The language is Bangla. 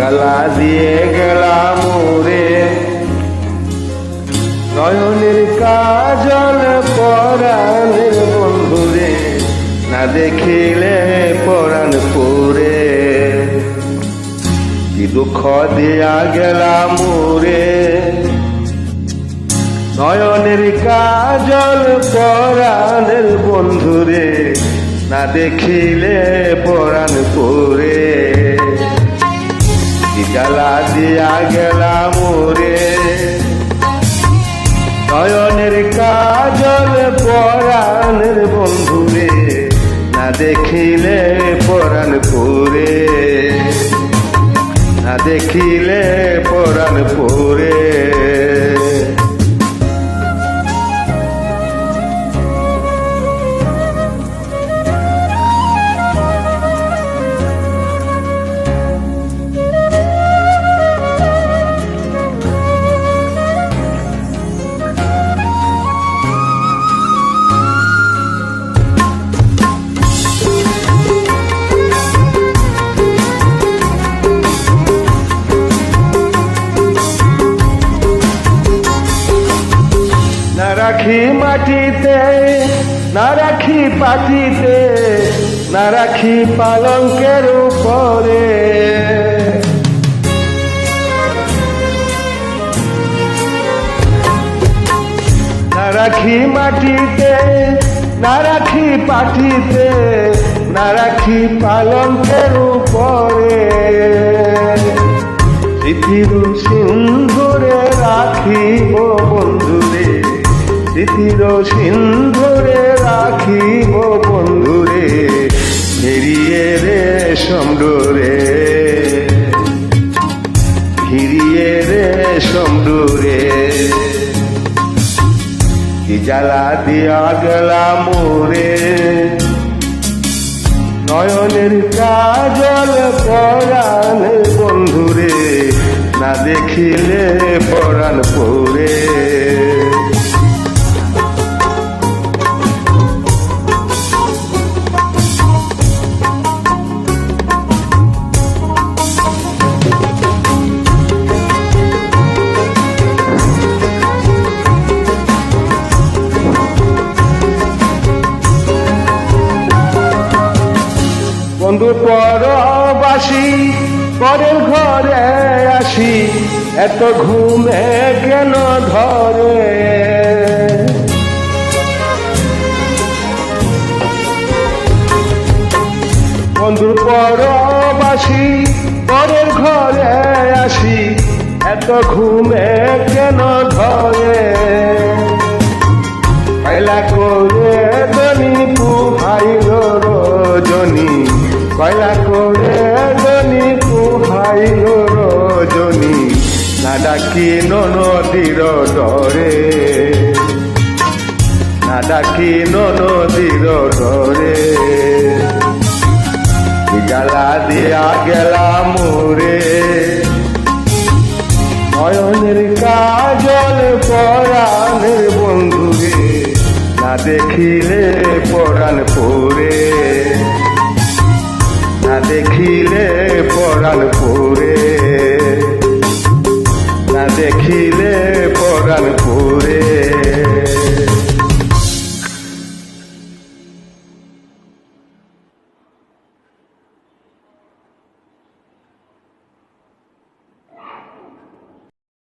জ্বালা দিয়ে গেলাম রে নয়নের কাজল পরাণের বন্ধুরে, না দেখিলে পরাণ পুরে। কি দুঃখ দিয়া গেলাম রে নয়নের কাজল পরাণের বন্ধুরে, না দেখিলে পরাণ পুরে। দিয়া গেলাম রে নয়নের কাজল পরাণের বন্ধুরে, না দেখিলে পরাণ পুরে না দেখিলে পরাণ পুরে রাখি মাটিতে, না রাখি পাটিতে, না রাখি পালঙ্কের উপরে। না রাখি মাটিতে, না রাখি পাটিতে, না রাখি পালঙ্কের উপরে। স্মৃতির সিন্ধুরে স্মৃতির সিন্ধুরে রাখি ও বন্ধুরে ঘিরিয়ে রে সমডোরে ঘিরিয়ে রে সমডোরে কি জ্বালা দিয়া গেলাম মোরে। নয়নের কাজল পরাণের বন্ধুরে, না দেখিলে পরাণ পরে। বন্ধু পরবাসী, পরের ঘরে আসি, এত ঘুমে কেন ধরে বন্ধুর পরবাসী, পরের ঘরে আসি, এত ঘুমে কেন ধরে কয়লা করে দনি পুহাইল রজনী। কয়লা করে দনি পুহাইল রজনী না ডাকি নদীর ডরে। না ডাকি নদীর ডরে। জ্বালা দিয়া গেলাম মোরে নয়নের কাজল পরাণের বন্ধুরে না দেখিলে পরাণ পরে। দেখিলে পরাণ পুরে। না দেখিলে পরাণ পরে।